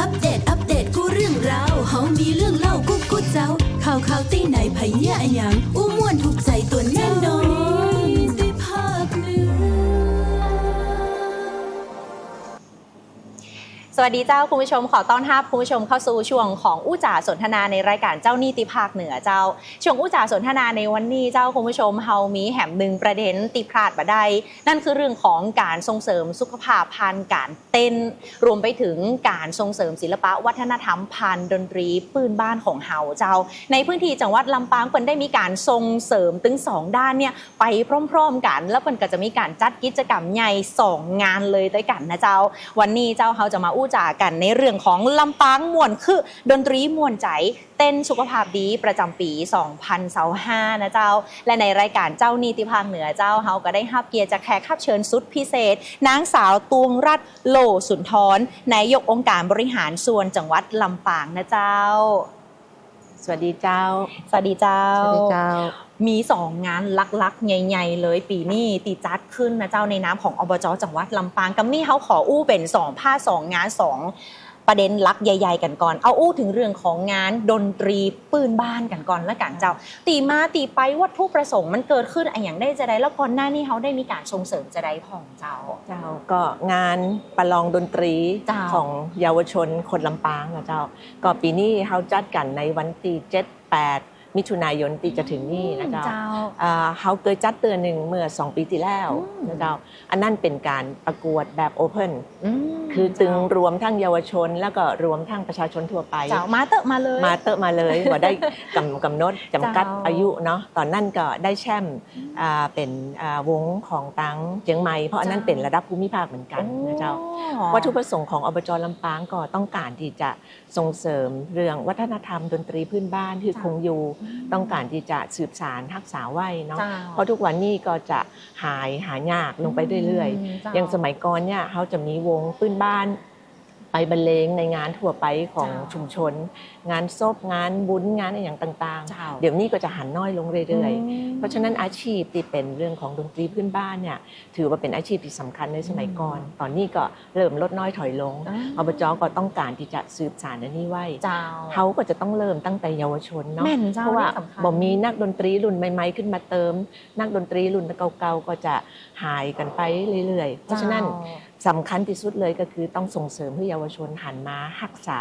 อัปเดต อัปเดต กูเรื่องราวเฮามีเรื่องเล่ากูกูเจ้า ข่าวข่าวตีไหนไผเนี่ยอะหยังอู้ม่วนถูกใจตัว สวัสดีเจ้าคุณผู้ชมขอต้อนรับคุณผู้ชมเข้าสู่ช่วงของอู้จ่าสนทนาในรายการเจ้าหนี้ติภาคเหนือเจ้า ช่วงอู้จ่าสนทนาในวันนี้เจ้าคุณผู้ชมเฮามีแหมหนึ่งประเด็นติพลาดบ่ได้ นั่นคือเรื่องของการส่งเสริมสุขภาพพันการเต้น รวมไปถึงการส่งเสริมศิลปะวัฒนธรรมพันดนตรีปืนบ้านของเฮาเจ้า ในพื้นที่จังหวัดลำปางเปิ่นได้มีการส่งเสริมถึงสองด้านเนี่ยไปพร้อมๆกัน แล้วเปิ่นก็จะมีการจัดกิจกรรมใหญ่สองงานเลยด้วยกันนะเจ้า วันนี้เจ้าเขาจะมาอู้จ่ากันในเรื่องของลำปางม่วนคือดนตรีม่วนใจ เต้นสุขภาพดีประจำปี 2025นะเจ้า และในรายการเจ้านีติภาคเหนือเจ้าเขาก็ได้รับเกียรติจากแขกรับเชิญสุดพิเศษ นางสาวตวงรัตน์โลสุนทรนายกองค์การบริหารส่วนจังหวัดลำปางนะเจ้า สวัสดีเจ้า สวัสดีเจ้า สวัสดีเจ้า มีสองงานลักๆ ใหญ่ๆ เลยปีนี้ตีจัดขึ้นนะเจ้าในน้ำของอบจจังหวัดลำปางกัมนี่เขาขออู้เป็นสองผ้าสองงานสองประเด็นลักใหญ่ ๆ กันก่อน เอาอู้ถึงเรื่องของงานดนตรีปืนบ้านกันก่อนละกันเจ้า ตีมาตีไปวัตถุประสงค์มันเกิดขึ้นอะไรอย่างได้จะได้แล้วก่อนหน้านี้เขาได้มีการส่งเสริมจะได้ของเจ้า เจ้าก็งานประลองดนตรีของเยาวชนคนลำปางนะเจ้า ก็ปีนี้เขาจัดกันในวันที่เจ็ดแปด มิถุนายนที่จะถึงนี่นะเจ้าเจ้าอ่าเขาเคยจัดเตือนหนึ่งเมื่อ2ปีที่แล้วอืมนะเจ้าอันนั้นเป็นการประกวดแบบโอเพนมคือตึงเจ้ารวมทั้งเยาวชน แล้วก็รวมทั้งประชาชนทั่วไปเจ้ามาเตอะมาเลยมาเตอะมาเลยว่าได้กำกำหนดจำกัดเจ้าอายุเนาะตอนนั้นก็ได้แชมป์อ่าเป็นอ่าวงของตังเจียงใหม่เพราะอันนั้นเจ้าเป็นระดับภูมิภาคเหมือนกันนะเจ้าวัตถุประสงค์ของอบจลำปางก็ต้องการที่จะส่งเสริมเรื่องวัฒนธรรมดนตรีพื้นบ้านที่เจ้าคงอยู่ต้องการที่จะสืบสารทักษาไว้เนาะเจ้าเพราะทุกวันนี้ก็จะหายหายากลงไปเรื่อยมๆอย่างสมัยก่อนเนี่ยเขาจะมีวงพื้นบ้าน ไปบรรเลงในงานทั่วไปของเจ้าชุมชน งานศพงานบุญงานอะไรอย่างต่างเจ้าๆเดี๋ยวนี้ก็จะหันน้อยลงเรื่อยๆมเพราะฉะนั้นอาชีพที่เป็นเรื่องของดนตรีพื้นบ้านเนี่ยถือว่าเป็นอาชีพที่สำคัญในสมัยก่อน ตอนนี้ก็เริ่มลดน้อยถอยลงอ่าอบจก็ต้องการที่จะสืบสานอันนี้ไว้เจ้าเขาก็จะต้องเริ่มตั้งแต่เยาวชนเนาะแม่นเจ้าเพราะว่านี่สำคัญบ่มีนักดนตรีรุ่นใหม่ๆขึ้นมาเติม นักดนตรีรุ่นเก่าๆก็จะหายกันไปเรื่อยๆ เพราะฉะนั้น สำคัญที่สุดเลยก็คือต้องส่งเสริมให้เยาวชนหันมารักษา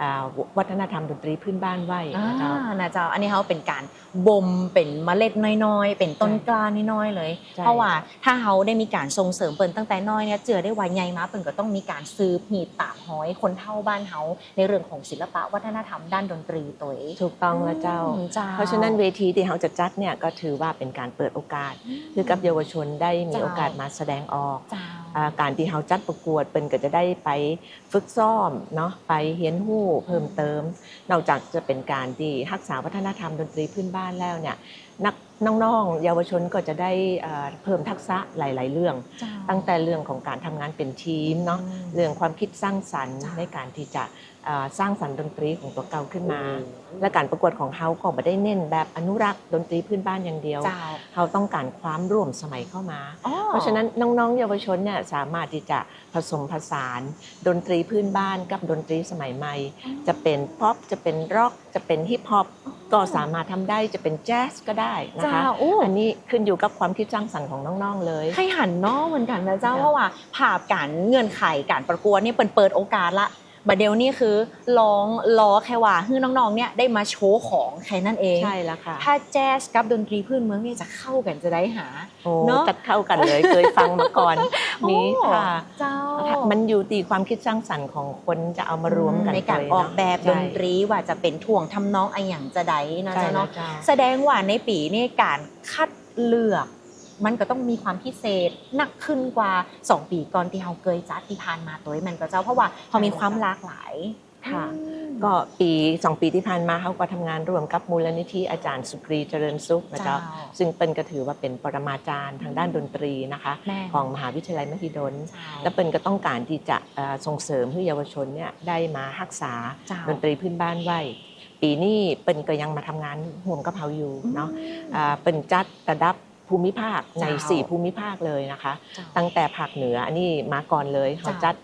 อ่าวัฒนธรรมดนตรีพื้นบ้านไว้อ่านะเจ้านะเจ้าอันนี้เขาเป็นการบ่มเป็นเมล็ดน้อยๆ เป็นต้นกล้าน้อยๆเลยใช่เพราะว่าถ้าเขาได้มีการส่งเสริมเปิ่นตั้งแต่น้อยเนี่ยเจือได้ว่าใหญ่มาเปิ่นก็ต้องมีการซื้อหีดตามห้อยคนเท่าบ้านเขาในเรื่องของศิลปะวัฒนธรรมด้านดนตรีตัวเองถูกต้องแล้วเจ้าอืมเจ้า เพราะฉะนั้นเวทีที่เขาจะจัดเนี่ยก็ถือว่าเป็นการเปิดโอกาส คือกับเยาวชนได้มีเจ้าโอกาสมาแสดงออกเจ้าอ่าการที่เขาจัดประกวดเป็นก็จะได้ไปฝึกซ้อมเนาะไปเฮียนหู้เพิ่มเติม นอกจากจะเป็นการที่รักษาวัฒนธรรมดนตรีพื้นบ้านแล้วเนี่ยนักน้องๆเยาวชนก็จะได้อ่าเพิ่มทักษะหลาย ๆ เรื่องเจ้าตั้งแต่เรื่องของการทำงานเป็นทีมเนาะอืมเรื่องความคิดสร้างสรรค์จ้ะในการที่จะอ่า สร้างสรรค์ดนตรีของตัวเก่าขึ้นมา และการประกวดของเขาก็ไม่ได้เน้นแบบอนุรักษ์ดนตรีพื้นบ้านอย่างเดียวเจ้าเขาต้องการความร่วมสมัยเข้ามาอ๋อเพราะฉะนั้นน้องๆ เยาวชนเนี่ยสามารถที่จะผสมผสาน ดนตรีพื้นบ้านกับดนตรีสมัยใหม่ จะเป็นป๊อปจะเป็นร็อกจะเป็นฮิปฮอปก็สามารถทำได้จะเป็นแจ๊สก็ได้นะคะเจ้าอู้อันนี้ขึ้นอยู่กับความคิดสร้างสรรค์ของน้องๆเลยให้หันเนอกเหมือนกันนะเจ้าค่ะเพราะว่าภาพการเงื่อนไขการประกวดเนี่ยเปิดเปิดโอกาสละ บัดเดียวนี่คือร้องล้อแค่ว่าให้น้องๆเนี่ยได้มาโชว์ของแค่นั้นเองใช่แล้วค่ะถ้าแจ๊สกับดนตรีพื้นเมืองเนี่ยจะเข้ากันจะได้หาโอ้เนอะจัดเข้ากันเลยเคยฟังมาก่อนมีโอ้ค่ะเจ้ามันอยู่ที่ความคิดสร้างสรรค์ของคนจะเอามารวมกันในการเลยออกแบบใช่ดนตรีว่าจะเป็นท่วงทำนองไออย่างจะได้นะใช่เจ้าแล้วเนาะเจ้าแสดงว่าในปีนี้การคัดเลือก มันก็ต้องมีความพิเศษหนักขึ้นกว่า 2 ปีก่อนที่เราเคยจัดที่ผ่านมาตัวนี้มันก็เจ้าเพราะว่าเขามีความหลากหลายค่ะอืมก็ปีสองปีที่ผ่านมาเขาก็ทำงานร่วมกับมูลนิธิอาจารย์สุกรีเจริญสุขนะเจ้าเจ้าซึ่งเป็นก็ถือว่าเป็นปรมาจารย์ทางด้านดนตรีนะคะแม่ของมหาวิทยาลัยมหิดลเจ้าและเป็นก็ต้องการที่จะเอ่อส่งเสริมให้เยาวชนเนี่ยได้มารักษาเจ้าดนตรีพื้นบ้านไว้ปีนี้เป็นก็ยังมาทำงานห่วมกับเขาอยู่เนาะอ่าเป็นจัดระดับ ภูมิภาคในเจ้า4ภูมิภาคเลยนะคะเจ้าตั้งแต่ภาคเหนืออันนี้มาก่อนเลยเขาจ้ะจัด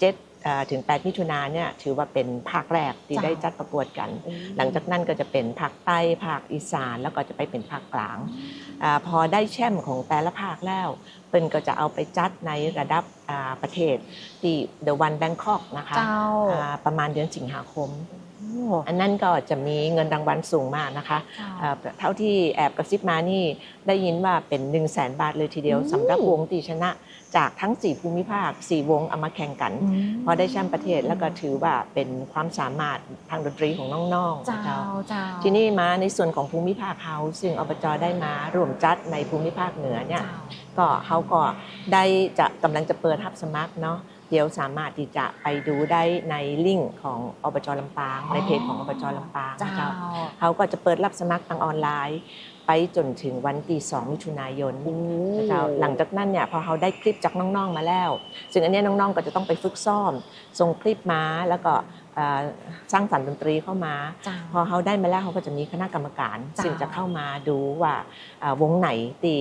เจ็ดเอ่อถึง 8 มิถุนาเนี่ยถือว่าเป็นภาคแรกที่จ้ะได้จัดประกวดกัน หลังจากนั้นก็จะเป็นภาคใต้ภาคอีสานแล้วก็จะไปเป็นภาคกลางอาพอได้แช่มของแต่ละภาคแล้วเปิ้นก็จะเอาไปจัดในระดับอ่าประเทศที่เดอะวันแบงคอกนะคะเจ้าอ่าประมาณเดือนสิงหาคมโอ้อันนั้นก็จะมีเงินรางวัลสูงมากนะคะเจ้าอ่าเท่าที่แอบกระซิบมานี่ได้ยินว่าเป็น 1 0 0 0 0แสนบาทเลยทีเดียวอืมสำหรับวงตีชนะจากทั้ง 4 ภูมิภาค 4 วงเอามาแข่งกัน พอได้แชมป์ประเทศแล้วก็ถือว่าเป็นความสามารถทางดนตรีของน้องๆเจ้าเจ้าเจ้าทีนี้มาในส่วนของภูมิภาคเฮาซึ่งอบจได้มาร่วมจัดในภูมิภาคเหนือเนี่ยเจ้าก็เขาก็ได้จะกำลังจะเปิดรับสมัครเนาะ เดี๋ยวสามารถที่จะไปดูได้ในลิงก์ของอบจลำปาง ในเพจของอบจลำปางเจ้านะเจ้าเขาก็จะเปิดรับสมัครทางออนไลน์ ไปจนถึงวันที่2มิถุนายนเจ้าหลังจากนั้นเนี่ยพอเขาได้คลิปจากน้องๆมาแล้ว ซึ่งอันเนี้ยน้องๆก็จะต้องไปฝึกซ้อมส่งคลิปมาแล้วก็เอ่อสร้างสรรค์ดนตรีเข้ามาเจ้าพอเขาได้มาแล้วเขาก็จะมีคณะกรรมการจ้าซึ่งจะเข้ามาดูว่าอ่าวงไหนที่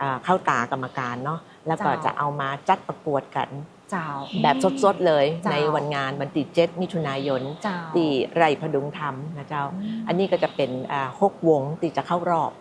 อ่าเข้าตากรรมการเนาะแล้วก็จ้าจะเอามาจัดประกวดกันเจ้า แบบสดๆเลยจ้าในวันงานวันที่7มิถุนายนเจ้าที่ไรพดุงธรรมนะเจ้า อันนี้ก็จะเป็นอ่าหกวงที่จะเข้ารอบ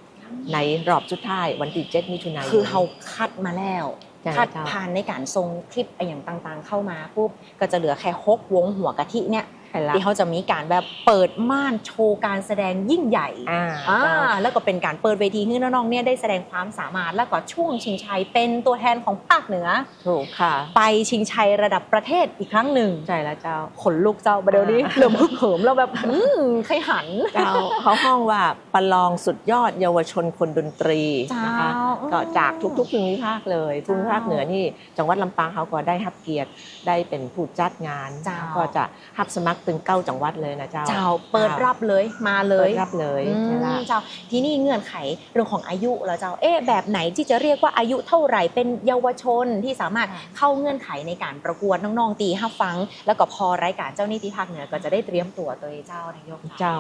ในรอบสุดท้ายวันที่7มิถุนายนคือเขาคัดมาแล้วใช่คัดเจ้าผ่านในการส่งคลิปอะไรอย่างต่างๆ เข้ามาปุ๊บก็จะเหลือแค่ฮกวงหัวกะทิเนี่ยใช่ละ ที่เขาจะมีการแบบเปิดม่านโชว์การแสดงยิ่งใหญ่อ่าอ่าเจ้าแล้วก็เป็นการเปิดเวทีให้น้องๆเนี่ยได้แสดงความสามารถแล้วก็ช่วงชิงชัยเป็นตัวแทนของภาคเหนือถูกค่ะ ไปชิงชัยระดับประเทศอีกครั้งหนึ่งใช่แล้วเจ้าขนลุกเจ้าประเดี๋ยวนี้อ่าเริ่มฮึกเหิมแล้วแบบอืมใครหันเจ้าเขาห้องว่าประลองสุดยอดเยาวชนคนดนตรีนะคะเจ้าก็จากทุกๆภูมิภาคเลยภูมิภาคเหนือนี่จังหวัดลำปางเขาก็ได้รับเกียรติได้เป็นผู้จัดงานเจ้าก็จะรับสมัครถึงเก้าจังหวัดเลยนะเจ้า เจ้าเปิดรับเลยมาเลเปิยดรับเลยอืมใช่ละเจ้าที่นี่เงื่อนไขเรื่องของอายุแล้วเจ้าเอ๊ะแบบไหนที่จะเรียกว่าอายุเท่าไหร่เป็นเยาวชนที่สามารถค่ะเข้าเงื่อนไขในการประกวดน้องๆตีห้าฟัง แล้วก็พอรายการเจ้าหนี้ที่ภาคเหนือก็จะได้เตรียมตัวตัวเจ้านายกเจ้า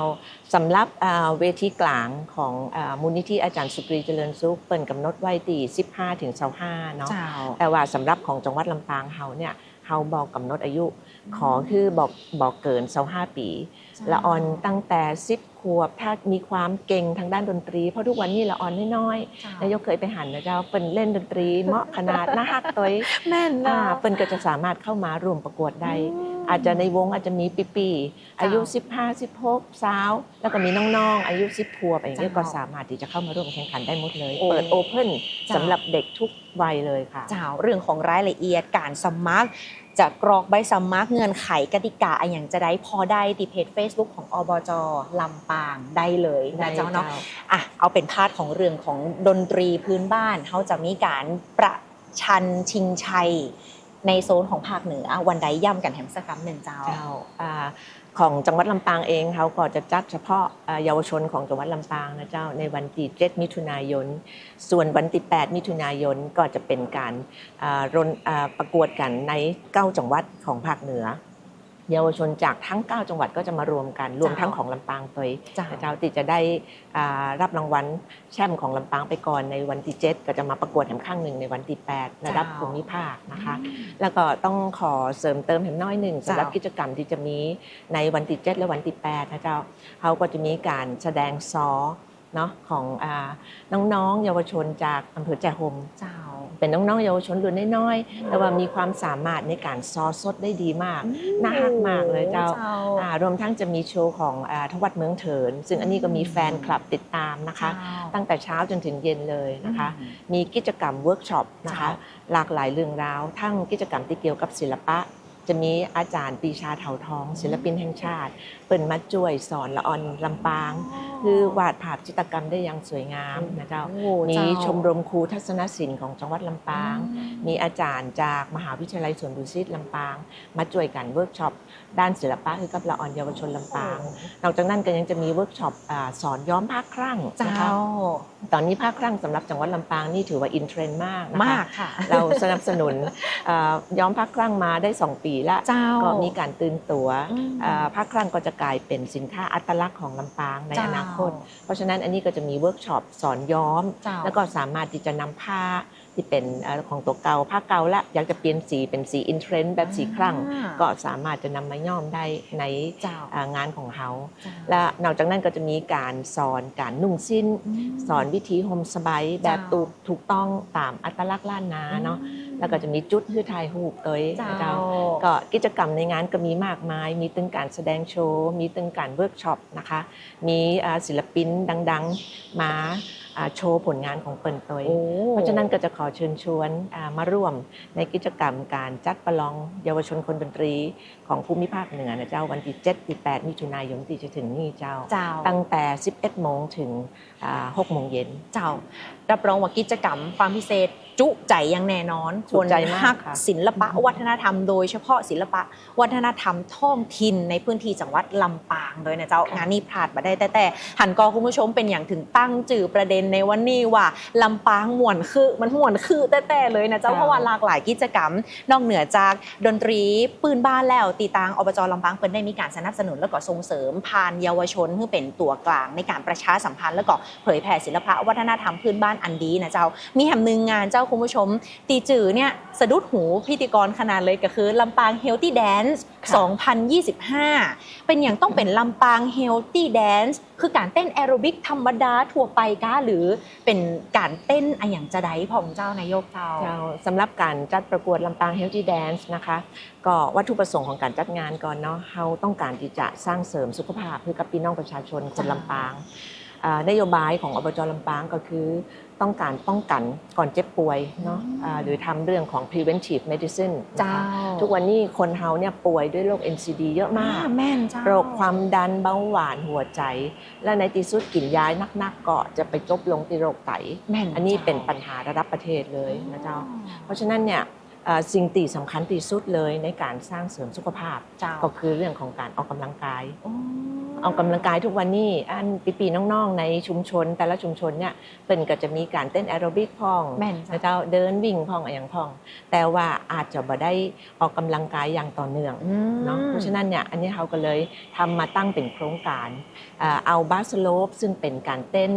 สำหรับอ่าเวทีกลางของอ่ามูลนิธิอาจารย์สุกรีเจริญสุขเปิ่นกำหนดไว้ตี15ถึง25เนาะเจ้าแต่ว่าสำหรับของจังหวัดลำปางเฮาเนี่ย เขาบอกกำหนดอายุ ขอคือบอกบอกเกิน25ปี ละออนตั้งแต่10ขวบถ้ามีความเก่งทางด้านดนตรี เพราะทุกวันนี้ละออนน้อยๆนายกเคยไปหันนะเจ้าเปิ้นเล่นดนตรีเหมาะขนาดน่าฮักตัวเองแม่นอ่านะเปิ้นก็จะสามารถเข้ามารวมประกวดได้ อาจจะในวงอาจจะมีปีปีๆอายุ 15 16สาว แล้วก็มีน้องๆ อายุ 10ขวบอะไรอย่างเงี้ยเจ้าก็สามารถที่จะเข้ามาร่วมแข่งขันได้หมดเลยโอ้เปิดโอเพ่นเจ้าสำหรับเด็กทุกวัยเลยค่ะเจ้าเรื่องของรายละเอียดการสมัคร จะกรอกใบสมัครเงื่อนไขกติกาอะไรอย่างจะได้พอได้ติเพจ Facebook ของอบจลำปางได้เลยนะเจ้าเนาะอะเอาเป็นพาดของเรื่องของดนตรีพื้นบ้านเขาจะมีการประชันชิงชัยในโซนของภาคเหนือวันใดย่ำกันแฮมสกรรมหนึ่งเจ้าเจ้าอ่า ของจังหวัดลำปางเองเขาก็จะจัดเฉพาะเยาวชนของจังหวัดลำปางนะเจ้าในวันที่7มิถุนายน ส่วนวันที่8มิถุนายนก็จะเป็นการอ่ารนประกวดกันใน 9 จังหวัดของภาคเหนือ เยาวชนจากทั้ง 9 จังหวัดก็จะมารวมกัน รวมทั้งของลำปางตัวเองเจ้านะเจ้าที่จะได้อ่ารับรางวัลแชมป์ของลำปางไปก่อนในวันที่ 7 ก็จะมาประกวดแหมข้างหนึ่งในวันที่ 8 ระดับภูมิภาคนะคะ แล้วก็ต้องขอเสริมเติมแหมน้อยหนึ่งสำหรับเจ้ากิจกรรมที่จะมีในวันที่ 7 และวันที่8นะเจ้าเขาก็จะมีการแสดงซอ เนาะของอาน้องๆ เยาวชนจากอำเภอแจฮมเจ้า เป็นน้องๆ เยาวชนรุ่นน้อยๆ แต่ว่ามีความสามารถในการซอสดได้ดีมาก น่ารักมากเลยเจ้าอ่ารวมทั้งจะมีโชว์ของอาทวัดเมืองเถิน ซึ่งอันนี้ก็มีแฟนคลับติดตามนะคะ ตั้งแต่เช้าจนถึงเย็นเลยนะคะ มีกิจกรรมเวิร์กช็อปนะคะจ้หลากหลายเรื่องราว ทั้งกิจกรรมที่เกี่ยวกับศิลปะจะมีอาจารย์ปรีชาเถาทอง ศิลปินแห่งชาติ เปิ่นมาช่วยสอนละออนลำปาง คือวาดภาพจิตรกรรมได้อย่างสวยงามนะเจ้าโอ้มีเจ้าชมรมครูทัศนศิลป์ของจังหวัดลำปาง มีอาจารย์จากมหาวิทยาลัยสวนดุสิตลำปาง มาช่วยกันเวิร์กช็อปด้านศิลปะคือกับละออนเยาวชนลำปางนอกจากนั้นก็ยังจะมีเวิร์กช็อปอ่าสอนย้อมผ้าครั่งเจ้านะคะตอนนี้ผ้าครั่งสำหรับจังหวัดลำปางนี่ถือว่าอินเทรนด์มากนะคะมากค่ะ เราสนับสนุนอ่าย้อมผ้าครั่งมาได้ 2 ปีละเจ้าก็มีการตื่นตัวอืมอ่าผ้าครั่งก็จะกลายเป็นสินค้าอัตลักษณ์ของลำปางในเจ้าอนาคตเพราะฉะนั้นอันนี้ก็จะมีเวิร์กช็อปสอนย้อมเจ้าแล้วก็สามารถที่จะนำผ้าที่เป็นเอ่อของตัวเก่าผ้าเก่าและอยากจะเปลี่ยนสีเป็นสีอินเทรนด์แบบสีครั่งอ่าก็สามารถจะนำมาย่อมได้ในเจ้าอ่างานของเขาเจ้าและนอกจากนั้นก็จะมีการสอนการนุ่งสิ้น สอนวิธีห่มสบายแบบเจ้าถูกถูกต้องตามอัตลักษณ์ล้านนาเนาะแล้วก็จะมีจุดฮือถ่ายรูปตัวเองเจ้าเจ้าก็กิจกรรมในงานก็มีมากมาย มีตึงการแสดงโชว์ มีตึงการเวิร์กช็อปนะคะ มีอ่าศิลปินดัง ๆ มาอ่า โชว์ผลงานของเปิ่นตัวเองโอ้เพราะฉะนั้นก็จะขอเชิญชวนอ่ามาร่วมในกิจกรรมการจัดประลองเยาวชนคนดนตรีของภูมิภาคเหนือนะเจ้าวันที่7ที่8มิถุนายนที่จะถึงนี้เจ้าเจ้า ตั้งแต่ 11โมงถึงอ่า6โมงเย็นเจ้ารับรองว่ากิจกรรมความพิเศษจุใจอยังแน่นอนจุใจมากฮักค่ะศิลปะวัฒนธรรมโดยเฉพาะศิลปะวัฒนธรรมท้องถิ่นในพื้นที่จังหวัดลำปางโดยนะเจ้างานนี้พลาดมาได้แต่แต่หันกอคุณผู้ชมเป็นอย่างถึงตั้งจื่อประเด็นในวันนี้ว่าลำปางม่วนคือมันม่วนคือแต่แต่เลยนะเจ้าเพราะว่าหลากหลายกิจกรรม นอกเหนือจากดนตรีปืนบ้านแล้วตีตางอบจลำปางเปิดได้มีการสนับสนุนแล้วก็ส่งเสริมผ่านเยาวชนเพื่อเป็นตัวกลางในการประชาสัมพันธ์แล้วก็เผยแผ่ศิลปะวัฒนธรรมพื้นบ้านอันดีนะเจ้ามีแห่งหนึ่งงานเจ้าคุณผู้ชม ตีจือเนี่ยสะดุดหูพิธีกรขนาดเลยก็คือลำปาง Healthy Dance ค่ะ2025 เป็นอย่างต้องเป็นลำปาง Healthy Dance คือการเต้นแอโรบิกธรรมดาทั่วไปก้าหรือเป็นการเต้นอะอย่างจะไดพองเจ้านายกเจ้าเจ้าสำหรับการจัดประกวดลำปาง Healthy Dance นะคะ ก็วัตถุประสงค์ของการจัดงานก่อนเนาะเราต้องการที่จะสร้างเสริมสุขภาพให้กับพี่น้องประชาชนคนจ้าลำปางอ่านโยบายของอบจลำปางก็คือ ต้องการป้องกันก่อนเจ็บป่วยเนาะอ่าหรือทำเรื่องของ preventive medicine นะคะเจ้าทุกวันนี้คนเฮาเนี่ยป่วยด้วยโรค NCD เยอะมากแม่นเจ้าโรคความดันเบาหวานหัวใจ และในที่สุดกินยานักๆก็จะไปจบลงที่โรคไตแม่นอันนี้จ้าเป็นปัญหาระดับประเทศเลยนะเจ้า เพราะฉะนั้นเนี่ยเอ่อสิ่งที่สำคัญที่สุดเลยในการสร้างเสริมสุขภาพเจ้าก็คือเรื่องของการออกกำลังกายโอ้ออกกำลังกายทุกวันนี้อันปีๆน้องๆ ในชุมชน แต่ละชุมชนเนี่ยเป็นก็จะมีการเต้นแอโรบิกพ่องแม่นจ้ะนะเจ้าเดินวิ่งพ่องอะไรอย่างพ่อง แต่ว่าอาจจะบ่ได้ออกกำลังกายอย่างต่อเนื่องอืมเนาะเพราะฉะนั้นเนี่ยอันนี้เขาก็เลยทำมาตั้งเป็นโครงการอ่าเอาบาสโลปซึ่งเป็นการเต้น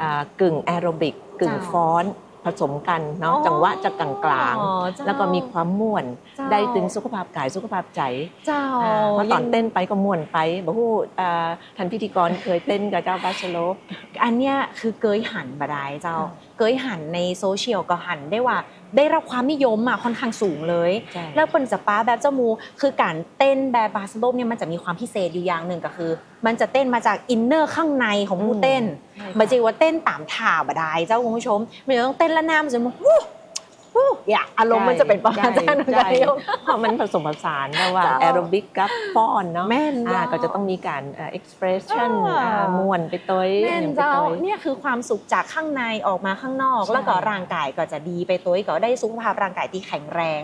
อ่ากึ่งแอโรบิกกึ่งจ้ะฟ้อน ผสมกันเนาะอ๋อจังหวะจะกลางอ๋อๆเจ้าแล้วก็มีความม่วนเจ้าได้ถึงสุขภาพกายสุขภาพใจเจ้าอ่าเพราะตอนยังเต้นไปก็ม่วนไปบอกว่าอ่าท่านพิธีกรเคยเต้นกับเจ้าบาสโลปอันเนี้ยคือเกยหันบดายเจ้าอืมเกยหันในโซเชียลก็หันได้ว่า ได้รับความนิยมอะค่อนข้างสูงเลยใช่แล้วคนจะป้าแบบเจ้ามู คือการเต้นแบบบาสโลปเนี่ยมันจะมีความพิเศษอยู่อย่างหนึ่งก็คือ มันจะเต้นมาจากอินเนอร์ข้างในของผู้เต้นใช่ไม่ใช่ว่าเต้นตามท่าบดายเจ้าคุณผู้ชมมันจะต้องเต้นละหน้ามันจะมาวู้วู้ อย่าอารมณ์มันจะเป็นประมาณนั้นใช่นายกเพราะมันผสมผสานระหว่างเจ้าแอโรบิกกับฟ้อนเนาะแม่นอ่าเจ้าก็จะต้องมีการเอ่อ expression อ่าอ่าม่วนไปตัวแม่นอย่างไปเจ้าตัวเนี่ยคือความสุขจากข้างในออกมาข้างนอกใช่แล้วก็ร่างกายก็จะดีไปตัวก็ได้สุขภาพร่างกายที่แข็งแรง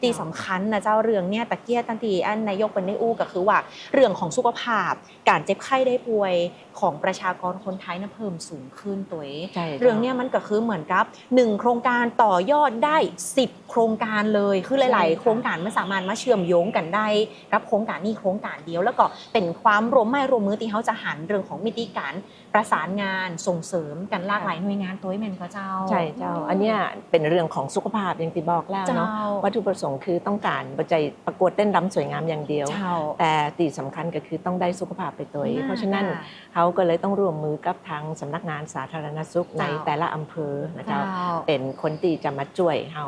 ที่สำคัญนะเจ้าเรื่องเนี่ยตะเกียตันทีอันนายกเป็นได้อู้ก็คือว่าเรื่องของสุขภาพ การเจ็บไข้ได้ป่วยของประชากรคนไทยน่ะเพิ่มสูงขึ้นตัวเองใช่เรื่องเนี้ยมันก็คือเหมือนกับ1โครงการต่อยอดได้10 โครงการเลยคือหลาย ๆ โครงการมันสามารถมาเชื่อมโยงกันได้กับโครงการนี้โครงการเดียว แล้วก็เป็นความร่วมไม้ร่วมมือที่เขาจะหันเรื่องของมิติการ ประสานงานส่งเสริมกันหลากหลายหน่วยงานตัวให้แม่นก็เจ้า ใช่เจ้า อันเนี้ยเป็นเรื่องของสุขภาพอย่างที่บอกแล้วเจ้าเนาะวัตถุประสงค์คือต้องการปัจจัยประกวดเต้นรำสวยงามอย่างเดียวเจ้าแต่ตีสำคัญก็คือต้องได้สุขภาพไปตัวเองอ่าเพราะฉะนั้นค่ะเขาก็เลยต้องร่วมมือกับทางสำนักงานสาธารณสุขในเจ้าแต่ละอำเภอนะเจ้าเจ้าเป็นคนที่จะมาช่วยเขา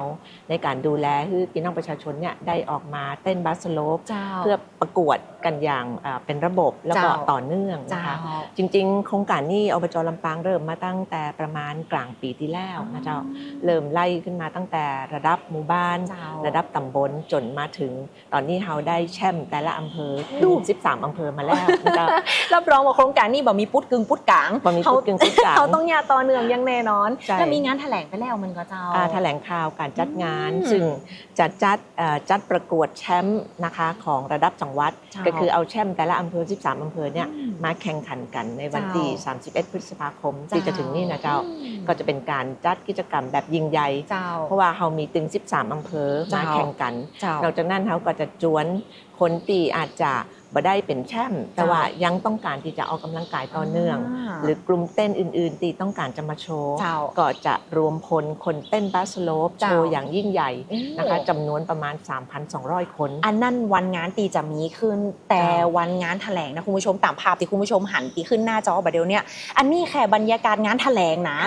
ในการดูแลให้พี่น้องประชาชนเนี่ยได้ออกมาเต้นบัสโลปเจ้าเพื่อประกวด กันอย่างอ่าเป็นระบบแล้วก็เจ้าต่อเนื่องนะเจ้าคะจริง ๆ โครงการนี้อบจลำปางเริ่มมาตั้งแต่ประมาณกลางปีที่แล้วนะเจ้าเริ่มไล่ขึ้นมาตั้งแต่ระดับหมู่บ้านเจ้าระดับตำบลจนมาถึง ตอนนี้เราได้แช่มแต่ละอำเภอดูดู13อำเภอมาแล้วนะเจ้ารับรองว่าโครงการนี้บ่มีปุ๊ดกึ่งปุ๊ดกลางบ่มีปุ๊ดกึ่งปุ๊ดกลางเขาต้องยาต่อเนื่องอยังแน่นอนใช่แล้วมีงานแถลงไปแล้วมันก็เจ้าอ่าแถลงข่าวการจัดงานอืมซึ่งจะจัดเอ่อจัดประกวดแชมป์นะคะของระดับจังหวัดเจ้าก็คือเอาแชมป์แต่ละอำเภอ 13 อำเภอเนี่ยอืมมาแข่งขันกันในวันเจ้าที่ 31 พฤษภาคม ที่จะถึงนี่นะเจ้า ก็จะเป็นการจัดกิจกรรมแบบยิ่งใหญ่เจ้าเพราะว่าเรามีถึง 13 อำเภอมาเจ้าแข่งกันเจ้านอกจากนั้นเขาก็จะจวนคนตีอาจจะ บ่ได้เป็นแชมป์แต่ว่ายังต้องการที่จะออกกำลังกายต่อเนื่องาหรือกลุ่มเต้นอื่น ๆ ที่ต้องการจะมาโชว์เจ้าก็จะรวมพลคนเต้นบาสโลปเจ้าโชว์อย่างยิ่งใหญ่อืมนะคะจำนวนประมาณ 3,200 คน อันนั่นวันงานตีจะมีขึ้น แต่เจ้าวันงานแถลงนะคุณผู้ชมตามภาพที่คุณผู้ชมหันตีขึ้นหน้าจอบัดเดียวเนี่ยอันนี้แค่บรรยากาศงานแถลงนะ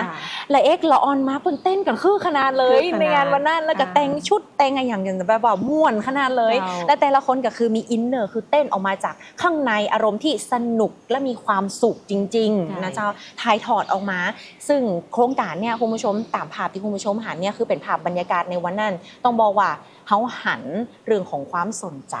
และเอ็กซ์ละออนมาเพิ่นเต้นกันคือขนาดเลยคือขนาดในงานวันนั้นแล้วก็อ่าแต่งชุดแต่งอะไรอย่างอย่างแบบว่าม่วนขนาดเลยเจ้าและแต่ละคนก็คือมีอินเนอร์คือเต้นออกมาจากข้างในอารมณ์ที่สนุกและมีความสุขจริงใช่ๆนะเจ้าถ่ายถอดออกมา ซึ่งโครงการเนี่ยคุณผู้ชมตามภาพที่คุณผู้ชมหันเนี่ยคือเป็นภาพบรรยากาศในวันนั้น ต้องบอกว่าเขาหันเรื่องของความสนใจ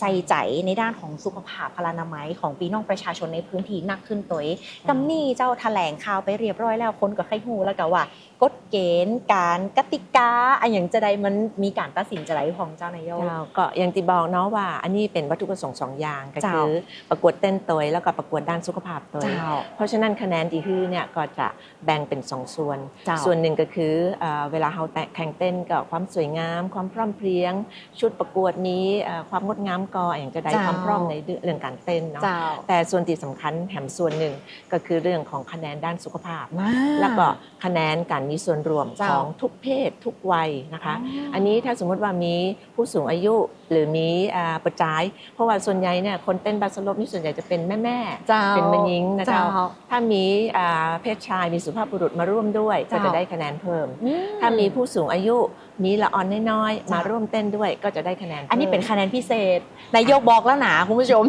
ใส่ใจในด้านของสุขภาพพลานามัยของพี่น้องประชาชนในพื้นที่หนักขึ้นตัวเองกำนี่เจ้าแถลงข่าวไปเรียบร้อยแล้วคนก็ให้หูแล้วก็ว่ากฎเกณฑ์ การกติกาอันอย่างจะใดมันมีการตัดสินจะไรของเจ้านายกเจ้าก็อย่างที่บอกเนาะว่า อันนี้เป็นวัตถุประสงค์สองอย่างก็เจ้าคือประกวดเต้นตัวแล้วก็ประกวดด้านสุขภาพตัวเจ้าเพราะฉะนั้นคะแนนที่คือเนี่ยก็จะแบ่งเป็นสองส่วนเจ้าส่วนหนึ่งก็คือเอ่อเวลาเราแต่งแข่งเต้นก็ความสวยงาม ความพร้อมเพรียง ชุดประกวดนี้เอ่อความงดงามก็อย่างจะได้เจ้าความพร้อมในเรื่องการเต้นเนาะเจ้าแต่ส่วนที่สำคัญแถมส่วนหนึ่งก็คือเรื่องของคะแนนด้านสุขภาพมาแล้วก็คะแนนการมีส่วนรวมเจ้าของทุกเพศทุกวัยนะคะอ๋ออัอันนี้ถ้าสมมติว่ามีผู้สูงอายุหรือมีอ่าประจาย เพราะว่าส่วนใหญ่เนี่ยคนเต้นบาสโลปนี่ส่วนใหญ่จะเป็นแม่แม่ๆเจ้าเป็นแม่หญิงนะเจ้าเจ้าถ้ามีอ่าเพศชายมีสุภาพบุรุษมาร่วมด้วยเจ้าก็จะได้คะแนนเพิ่มอืถ้ามีผู้สูงอายุมีละอ่อนน้อยๆเจ้ามมาร่วมเต้นด้วยก็จะได้คะแนนพิ่มอันนี้เป็นคะแนนพิเศษนายกบอกแล้วนะคุณผู้ชม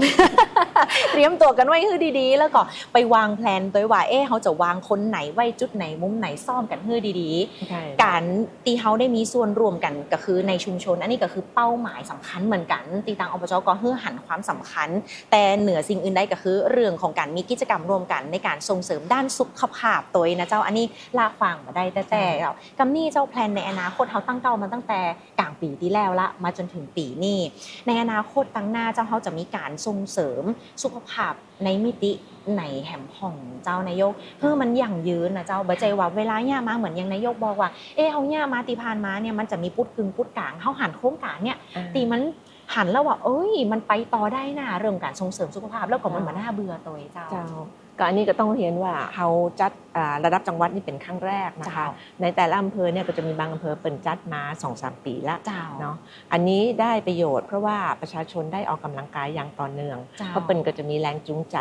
เตรียมตัวกันไว้ให้ดีๆ แล้วก็ไปวางแผนตัวว่าเอ๊ะเขาจะวางคนไหนไว้จุดไหนมุมไหนซ่อมกันให้ดีๆใช่การตีเฮาได้มีส่วนร่วมกันก็คือในชุมชน อันนี้ก็คือเป้าหมายสำคัญเหมือนกัน ตีตังอบจก็เพื่อหันความสำคัญ แต่เหนือสิ่งอื่นใดก็คือเรื่องของการมีกิจกรรมร่วมกันในการส่งเสริมด้านสุขภาพตัวเองนะเจ้าอันนี้ลากฟังมาได้แต่แต่เรากำนี่เจ้าแพลนในอนาคตเขาตั้งเก้ามาตั้งแต่กลางปีที่แล้วละมาจนถึงปีนี้ ในอนาคตตั้งหน้าเจ้าเขาจะมีการส่งเสริมสุขภาพในมิติไหนแหมของเจ้านายกเพื่อมันยั่งยืนนะเจ้าบ่ใจว่าเวลาเนี่ยมาเหมือนอยังนายกบอกว่าเออเอาเนี่ยมาตีพานมาเนี่ยมันจะมีปุดกึ่งปุดกลางเขาหันโครงการเนี่ยอ่าตีมันหันแล้วว่าเอ้ย มันไปต่อได้นะเรื่องการส่งเสริมสุขภาพแล้วก็มันเหมือนน่าเบื่อตัวเองเจ้าเจ้า ก็อันนี้ก็ต้องเรียนว่าเขาจัดอ่าระดับจังหวัดนี่เป็นครั้งแรกนะคะเจ้าในแต่ละอำเภอเนี่ยก็จะมีบางอำเภอเปิดจัดมา2อสปีละเจ้าเนาะอันนี้ได้ประโยชน์เพราะว่าประชาชนได้ออกกำลังกายอย่างต่อเนื่องเจ้าเพราะเปิ้นก็จะมีแรงจูงใจ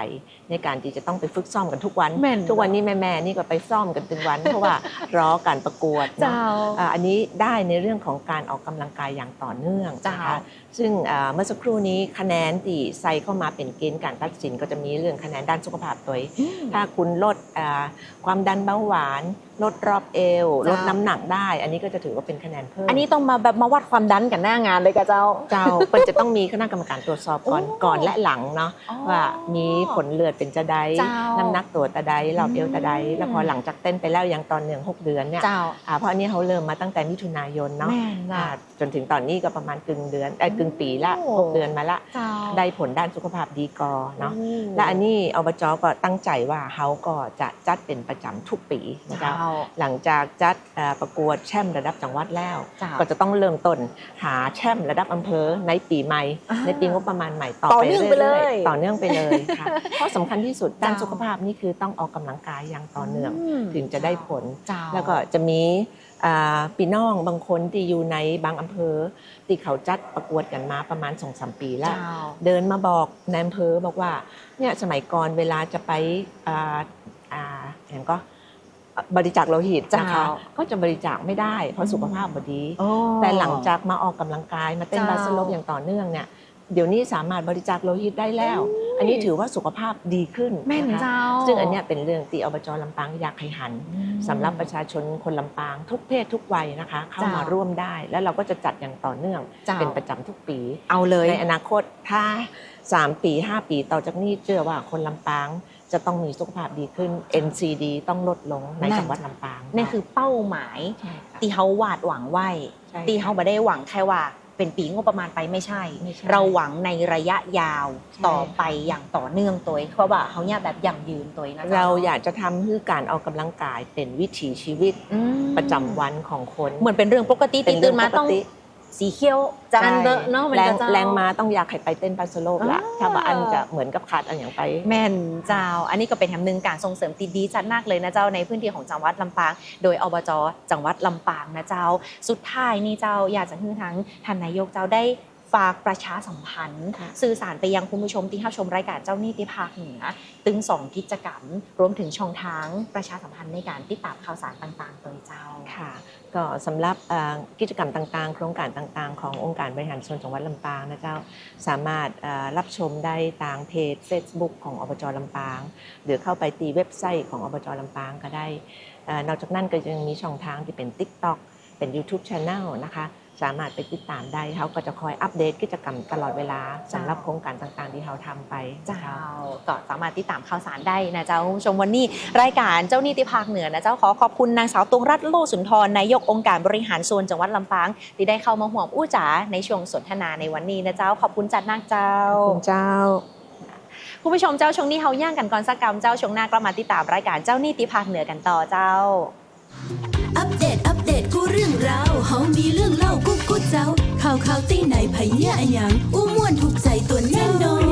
ในการที่จะต้องไปฝึกซ้อมกันทุกวันแม่นทุกวันนี้แม่ๆนี่ก็ไปซ้อมกันทุกวัน เพราะว่ารอการประกวดเนาะเจ้าอ่าอันนี้ได้ในเรื่องของการออกกำลังกายอย่างต่อเนื่องเจ้านะคะ ซึ่งอ่าเมื่อสักครู่นี้คะแนนที่ใส่เข้ามาเป็นเกณฑ์การตัดสิน ก็จะมีเรื่องคะแนนด้านสุขภาพตัวเองถ้าคุณลดอ่าความดันเบาหวานลดรอบเอวเจ้าลดน้ำหนักได้ อันนี้ก็จะถือว่าเป็นคะแนนเพิ่ม อันนี้ต้องมาแบบมาวัดความดันกันหน้างานเลยกับเจ้า เจ้าเปิ้นจะต้องมีคณะกรรมการตรวจสอบก่อนโอ้ก่อนและหลังเนาะอ๋อว่ามีผลเลือดเป็นจะใดเจ้าน้ำหนักตัวตะใดรอบเอวตะใดอืมแล้วพอหลังจากเต้นไปแล้วยังตอนหนึ่งหกเดือนเนี่ยเจ้าอ่าเพราะอันนี้เขาเริ่มมาตั้งแต่มิถุนายนเนาะแม่นอ่านะจนถึงตอนนี้ก็ประมาณกึ่งเดือนเอ้ยกึ่งปีละโอ้หกเดือนมาละเจ้าได้ผลด้านสุขภาพดีกอเนาะอืมและอันนี้อบจก็ตั้งใจว่าเขาก็จะจัดเป็นประจำทุกปีนะคะเจ้าหลังจากจัดอ่าประกวดแชมป์ระดับจังหวัดแล้วเจ้าก็จะต้องเริ่มต้นหาแชมป์ระดับอำเภอในปีใหม่อ่าในปีงบประมาณใหม่ต่อต่อไปเนื่องไปเลยรื่ๆต่อเนื่องไปเลยค่ะเพราะสำคัญที่สุดด้านเจ้าสุขภาพนี่คือต้องออกกำลังกายอย่างต่อเนื่องมถึงจะได้ผลเจ้าแล้วก็จะมีอ่าพี่น้องบางคนที่อยู่ในบางอำเภอที่เขาจัดประกวดกันมาประมาณสองสามปีแล้วเจ้าเดินมาบอกในอำเภอบอกว่าเนี่ยสมัยก่อนเวลาจะไปอ่าอ่าอย่างก็ บริจาคโลหิตนะคะเจ้าก็จะบริจาคไม่ได้ เพราะสุขภาพบดีโอ้แต่หลังจากมาออกกำลังกายมาเต้นเจ้าบาสโลปอย่างต่อเนื่องเนี่ยเดี๋ยวนี้สามารถบริจาคโลหิตได้แล้ว อันนี้ถือว่าสุขภาพดีขึ้นแม่นนะคะเจ้า ซึ่งอันเนี้ยเป็นเรื่องที่อบจลำปางอยากให้หันสำหรับประชาชนคนลำปางทุกเพศทุกวัยนะคะ เข้ามาเจ้าร่วมได้ แล้วเราก็จะจัดอย่างต่อเนื่องเจ้าเป็นประจำทุกปี เอาเลยในอนาคตถ้า 3 ปี 5 ปีต่อจากนี้เชื่อว่าคนลำปาง จะต้องมีสุขภาพดีขึ้น NCD ต้องลดลงในนั่นจังหวัดลำปางนี่คือเป้าหมายใช่ค่ะที่เขาวาดหวังไว้ใช่ค่ะที่เขาไม่ได้หวังแค่ว่าเป็นปีงบประมาณไปไม่ใช่ไม่ใช่เราหวังในระยะยาวใช่ต่อไปอย่างต่อเนื่องตัวเองเพราะว่าเขาเนี่ยแบบยั่งยืนตัวเองนะเราอยากจะทำให้การออกกำลังกายเป็นวิถีชีวิตอืมประจำวันของคน เหมือนเป็นเรื่องปกติเป็ตีนเรื่ตื่องนมาปกต้องติ สีเขียวจันเดอะเนาะมันแรงก็เจ้าแรงมาต้องอยากให้ไปเต้นปาสโลกละอ่าถ้าว่าอันจะเหมือนกับขาดอันอย่างไป แม่นเจ้า อันนี้ก็เป็นแถมหนึ่งการส่งเสริมติดดีจัดมากเลยนะเจ้าในพื้นที่ของจังหวัดลำปาง โดยอบจจังหวัดลำปางนะเจ้า สุดท้ายนี่เจ้าอยากจะให้ทั้งท่านนายกเจ้าได้ ฝากประชาสัมพันธ์ค่ะสื่อสารไปยังคุณผู้ชมที่เข้าชมรายการเจ้าหนี้ที่ภาคเหนือตึงสองกิจกรรม รวมถึงช่องทางประชาสัมพันธ์ในการติดตามข่าวสารต่างๆโดยเจ้าค่ะก็สำหรับเอ่อกิจกรรมต่างๆ โครงการต่างๆ ขององค์การบริหารส่วนจังหวัดลำปางนะเจ้าสามารถเอ่อรับชมได้ทางเพจ Facebook ของอบจลำปาง หรือเข้าไปตีเว็บไซต์ของอบจลำปางก็ได้เอ่อนอกจากนั้นก็ยังมีช่องทางที่เป็น TikTok เป็น YouTube Channel นะคะ สามารถไปติดตามได้เขาก็จะคอยอัปเดตกิจกรรมตลอดเวลาสำหรับโครงการต่างๆ ที่เขาทำไปเจ้านะคะก็สามารถติดตามข่าวสารได้นะเจ้าคุณผู้ชมวันนี้ รายการเจ้าหนี้ติภาคเหนือนะเจ้าขอขอบคุณนางสาวตวงรัตน์โลสุนทรนายกองค์การบริหารส่วนจังหวัดลำปางที่ได้เข้ามาห่วงอู้จ๋าในช่วงสนทนาในวันนี้นะเจ้า ขอบคุณจัดนักเจ้าขอบคุณเจ้าคุณผู้ชมเจ้าช่วงนี้เฮาย่างกันก่อนสักกรรมเจ้าช่วงหน้ากลับมาติดตามรายการเจ้าหนี้ติภาคเหนือกันต่อเจ้า เขามีเรื่องเล่ากุ๊กกุ๊เจ้าข่าวข่าวตีไหนไผเนี่ยอะหยังอู้ม่วนถูกใจตัวแน่นอน